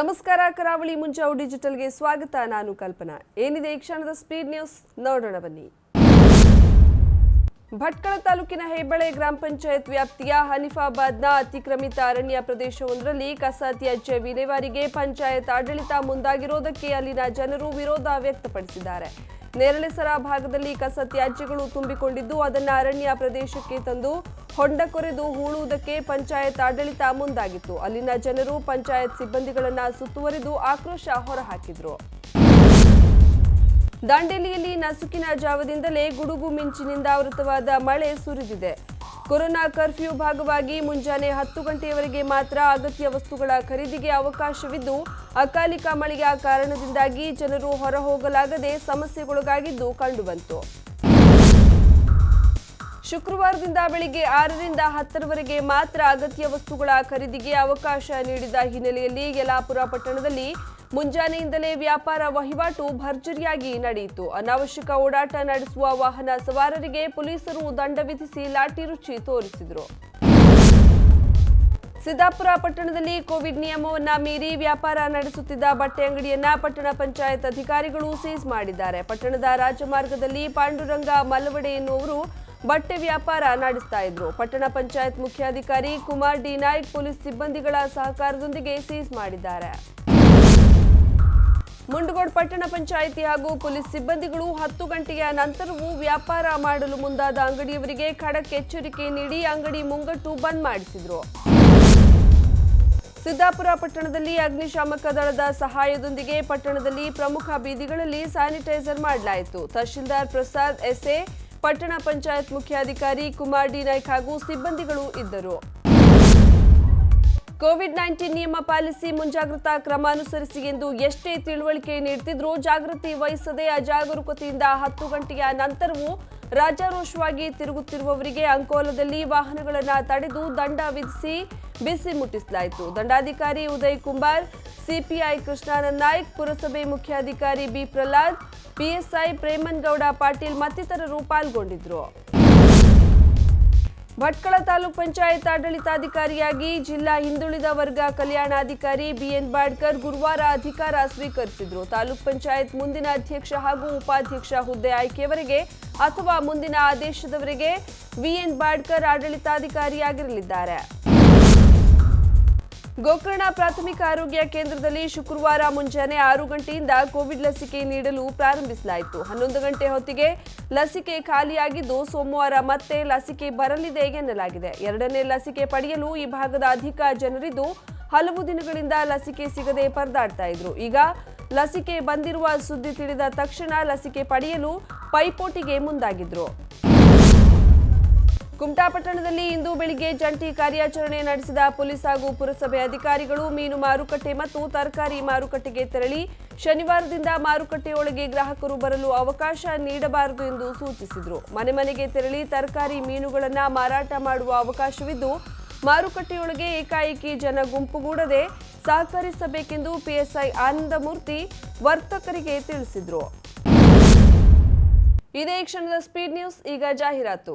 ನಮಸ್ಕಾರ, ಕರಾವಳಿ ಮುಂಚಾವು ಡಿಜಿಟಲ್ಗೆ ಸ್ವಾಗತ. ನಾನು ಕಲ್ಪನಾ. ಏನಿದೆ ಈ ಕ್ಷಣದ ಸ್ಪೀಡ್ ನ್ಯೂಸ್? ನೋಡೋಣ ಬನ್ನಿ. ಭಟ್ಕಳ ತಾಲೂಕಿನ ಹೆಬ್ಬಳೆ ಗ್ರಾಮ ಪಂಚಾಯತ್ ವ್ಯಾಪ್ತಿಯ ಹನಿಫಾಬಾದ್ನ ಅತಿಕ್ರಮಿತ ಅರಣ್ಯ ಪ್ರದೇಶವೊಂದರಲ್ಲಿ ಕಸ ತ್ಯಾಜ್ಯ ವಿಲೇವಾರಿಗೆ ಪಂಚಾಯತ್ ಆಡಳಿತ ಮುಂದಾಗಿರೋದಕ್ಕೆ ಅಲ್ಲಿನ ಜನರು ವಿರೋಧ ವ್ಯಕ್ತಪಡಿಸಿದ್ದಾರೆ. ನೇರಳೆಸರ ಭಾಗದಲ್ಲಿ ಕಸ ತ್ಯಾಜ್ಯಗಳು ತುಂಬಿಕೊಂಡಿದ್ದು, ಅದನ್ನು ಅರಣ್ಯ ಪ್ರದೇಶಕ್ಕೆ ತಂದು ಹೊಂಡ ಕೊರೆದು ಹೂಳುವುದಕ್ಕೆ ಪಂಚಾಯತ್ ಆಡಳಿತ ಮುಂದಾಗಿತ್ತು. ಅಲ್ಲಿನ ಜನರು ಪಂಚಾಯತ್ ಸಿಬ್ಬಂದಿಗಳನ್ನ ಸುತ್ತುವರಿದು ಆಕ್ರೋಶ ಹೊರಹಾಕಿದ್ರು. ದಾಂಡೇಲಿಯಲ್ಲಿ ನಸುಕಿನ ಜಾವದಿಂದಲೇ ಗುಡುಗು ಮಿಂಚಿನಿಂದ ಆವೃತವಾದ ಮಳೆ ಸುರಿದಿದೆ. ಕೊರೋನಾ ಕರ್ಫ್ಯೂ ಭಾಗವಾಗಿ ಮುಂಜಾನೆ ಹತ್ತು ಗಂಟೆಯವರೆಗೆ ಮಾತ್ರ ಅಗತ್ಯ ವಸ್ತುಗಳ ಖರೀದಿಗೆ ಅವಕಾಶವಿದ್ದು, ಅಕಾಲಿಕ ಮಳೆಯ ಕಾರಣದಿಂದಾಗಿ ಜನರು ಹೊರ ಹೋಗಲಾಗದೆ ಸಮಸ್ಯೆಗೊಳಗಾಗಿದ್ದು ಕಂಡುಬಂತು. ಶುಕ್ರವಾರದಿಂದ ಬೆಳಿಗ್ಗೆ ಆರರಿಂದ ಹತ್ತರವರೆಗೆ ಮಾತ್ರ ಅಗತ್ಯ ವಸ್ತುಗಳ ಖರೀದಿಗೆ ಅವಕಾಶ ನೀಡಿದ ಹಿನ್ನೆಲೆಯಲ್ಲಿ ಯಲಾಪುರ ಪಟ್ಟಣದಲ್ಲಿ ಮುಂಜಾನೆಯಿಂದಲೇ ವ್ಯಾಪಾರ ವಹಿವಾಟು ಭರ್ಜರಿಯಾಗಿ ನಡೆಯಿತು. ಅನಾವಶ್ಯಕ ಓಡಾಟ ನಡೆಸುವ ವಾಹನ ಸವಾರರಿಗೆ ಪೊಲೀಸರು ದಂಡ ವಿಧಿಸಿ ಲಾಠಿ ರುಚಿ ತೋರಿಸಿದರು. ಸಿದ್ದಾಪುರ ಪಟ್ಟಣದಲ್ಲಿ ಕೋವಿಡ್ ನಿಯಮವನ್ನ ಮೀರಿ ವ್ಯಾಪಾರ ನಡೆಸುತ್ತಿದ್ದ ಬಟ್ಟೆ ಅಂಗಡಿಯನ್ನ ಪಟ್ಟಣ ಪಂಚಾಯತ್ ಅಧಿಕಾರಿಗಳು ಸೀಸ್ ಮಾಡಿದ್ದಾರೆ. ಪಟ್ಟಣದ ರಾಜಮಾರ್ಗದಲ್ಲಿ ಪಾಂಡುರಂಗ ಮಲವಡೆ ಎನ್ನುವರು ಬಟ್ಟೆ ವ್ಯಾಪಾರ ನಡೆಸ್ತಾ ಇದ್ರು. ಪಟ್ಟಣ ಪಂಚಾಯತ್ ಮುಖ್ಯಾಧಿಕಾರಿ ಕುಮಾರ್ ಡಿ ನಾಯ್ಕ್ ಪೊಲೀಸ್ ಸಿಬ್ಬಂದಿಗಳ ಸಹಕಾರದೊಂದಿಗೆ ಸೀಸ್ ಮಾಡಿದ್ದಾರೆ. ಮುಂಡಗೋಡ್ ಪಟ್ಟಣ ಪಂಚಾಯಿತಿ ಹಾಗೂ ಪೊಲೀಸ್ ಸಿಬ್ಬಂದಿಗಳು ಹತ್ತು ಗಂಟೆಯ ನಂತರವೂ ವ್ಯಾಪಾರ ಮಾಡಲು ಮುಂದಾದ ಅಂಗಡಿಯವರಿಗೆ ಖಡಕ್ ಎಚ್ಚರಿಕೆ ನೀಡಿ ಅಂಗಡಿ ಮುಂಗಟ್ಟು ಬಂದ್ ಮಾಡಿಸಿದರು. ಸಿದ್ದಾಪುರ ಪಟ್ಟಣದಲ್ಲಿ ಅಗ್ನಿಶಾಮಕ ದಳದ ಸಹಾಯದೊಂದಿಗೆ ಪಟ್ಟಣದಲ್ಲಿ ಪ್ರಮುಖ ಬೀದಿಗಳಲ್ಲಿ ಸ್ಯಾನಿಟೈಸರ್ ಮಾಡಲಾಯಿತು. ತಹಶೀಲ್ದಾರ್ ಪ್ರಸಾದ್ ಎಸ್ಎ, ಪಟ್ಟಣ ಪಂಚಾಯತ್ ಮುಖ್ಯಾಧಿಕಾರಿ ಕುಮಾರ್ ಡಿ ನಾಯ್ಕ್ ಹಾಗೂ ಸಿಬ್ಬಂದಿಗಳು ಇದ್ದರು. ಕೋವಿಡ್ ನೈನ್ಟೀನ್ ನಿಯಮ ಪಾಲಿಸಿ ಮುಂಜಾಗ್ರತಾ ಕ್ರಮ ಅನುಸರಿಸಿ ಎಂದು ಎಷ್ಟೇ ತಿಳುವಳಿಕೆ ನೀಡುತ್ತಿದ್ರೂ ಜಾಗೃತಿ ವಹಿಸದೆ ಅಜಾಗರೂಕತೆಯಿಂದ ಹತ್ತು ಗಂಟೆಯ ನಂತರವೂ ರಾಜಾರೋಷವಾಗಿ ತಿರುಗುತ್ತಿರುವವರಿಗೆ ಅಂಕೋಲದಲ್ಲಿ ವಾಹನಗಳನ್ನು ತಡೆದು ದಂಡ ವಿಧಿಸಿ ಬಿಸಿ ಮುಟ್ಟಿಸಲಾಯಿತು. ದಂಡಾಧಿಕಾರಿ ಉದಯ್ ಕುಮಾರ್ ಸಿಪಿಐ ಕೃಷ್ಣಾನಂದ್ ನಾಯ್ಕ್, ಪುರಸಭೆ ಮುಖ್ಯಾಧಿಕಾರಿ ಬಿ ಪ್ರಹ್ಲಾದ್, ಪಿಎಸ್ಐ ಪ್ರೇಮನ್ಗೌಡ ಪಾಟೀಲ್ ಮತ್ತಿತರರು ಪಾಲ್ಗೊಂಡಿದ್ರು. ಭಟ್ಕಳ ತಾಲೂಕ್ ಪಂಚಾಯತ್ ಆಡಳಿತಾಧಿಕಾರಿಯಾಗಿ ಜಿಲ್ಲಾ ಹಿಂದುಳಿದ ವರ್ಗ ಕಲ್ಯಾಣಾಧಿಕಾರಿ ಬಿಎನ್ ಬಾಡ್ಕರ್ ಗುರುವಾರ ಅಧಿಕಾರ ಸ್ವೀಕರಿಸಿದ್ರು. ತಾಲೂಕ್ ಪಂಚಾಯತ್ ಮುಂದಿನ ಅಧ್ಯಕ್ಷ ಹಾಗೂ ಉಪಾಧ್ಯಕ್ಷ ಹುದ್ದೆ ಆಯ್ಕೆಯವರೆಗೆ ಅಥವಾ ಮುಂದಿನ ಆದೇಶದವರೆಗೆ ವಿಎನ್ ಬಾಡ್ಕರ್ ಆಡಳಿತಾಧಿಕಾರಿಯಾಗಿರಲಿದ್ದಾರೆ. ಗೋಕರ್ಣ ಪ್ರಾಥಮಿಕ ಆರೋಗ್ಯ ಕೇಂದ್ರದಲ್ಲಿ ಶುಕ್ರವಾರ ಮುಂಜಾನೆ ಆರು ಗಂಟೆಯಿಂದ ಕೋವಿಡ್ ಲಸಿಕೆ ನೀಡಲು ಪ್ರಾರಂಭಿಸಲಾಯಿತು. ಹನ್ನೊಂದು ಗಂಟೆ ಹೊತ್ತಿಗೆ ಲಸಿಕೆ ಖಾಲಿಯಾಗಿದ್ದು ಸೋಮವಾರ ಮತ್ತೆ ಲಸಿಕೆ ಬರಲಿದೆ ಎನ್ನಲಾಗಿದೆ. ಎರಡನೇ ಲಸಿಕೆ ಪಡೆಯಲು ಈ ಭಾಗದ ಅಧಿಕ ಜನರಿದ್ದು ಹಲವು ದಿನಗಳಿಂದ ಲಸಿಕೆ ಸಿಗದೆ ಪರದಾಡ್ತಾ ಇದ್ರು. ಈಗ ಲಸಿಕೆ ಬಂದಿರುವ ಸುದ್ದಿ ತಿಳಿದ ತಕ್ಷಣ ಲಸಿಕೆ ಪಡೆಯಲು ಪೈಪೋಟಿಗೆ ಮುಂದಾಗಿದ್ರು. ಕುಮಟಾ ಪಟ್ಟಣದಲ್ಲಿ ಇಂದು ಬೆಳಿಗ್ಗೆ ಜಂಟಿ ಕಾರ್ಯಾಚರಣೆ ನಡೆಸಿದ ಪೊಲೀಸ್ ಹಾಗೂ ಪುರಸಭೆ ಅಧಿಕಾರಿಗಳು ಮೀನು ಮಾರುಕಟ್ಟೆ ಮತ್ತು ತರಕಾರಿ ಮಾರುಕಟ್ಟೆಗೆ ತೆರಳಿ ಶನಿವಾರದಿಂದ ಮಾರುಕಟ್ಟೆಯೊಳಗೆ ಗ್ರಾಹಕರು ಬರಲು ಅವಕಾಶ ನೀಡಬಾರದು ಎಂದು ಸೂಚಿಸಿದರು. ಮನೆ ಮನೆಗೆ ತೆರಳಿ ತರಕಾರಿ ಮೀನುಗಳನ್ನು ಮಾರಾಟ ಮಾಡುವ ಅವಕಾಶವಿದ್ದು, ಮಾರುಕಟ್ಟೆಯೊಳಗೆ ಏಕಾಏಕಿ ಜನ ಗುಂಪುಗೂಡದೆ ಸಹಕರಿಸಬೇಕೆಂದು ಪಿಎಸ್ಐ ಆನಂದಮೂರ್ತಿ ವರ್ತಕರಿಗೆ ತಿಳಿಸಿದರು. ಇದೇ ಕ್ಷಣದ ಸ್ಪೀಡ್ ನ್ಯೂಸ್, ಈಗ ಜಾಹೀರಾತು.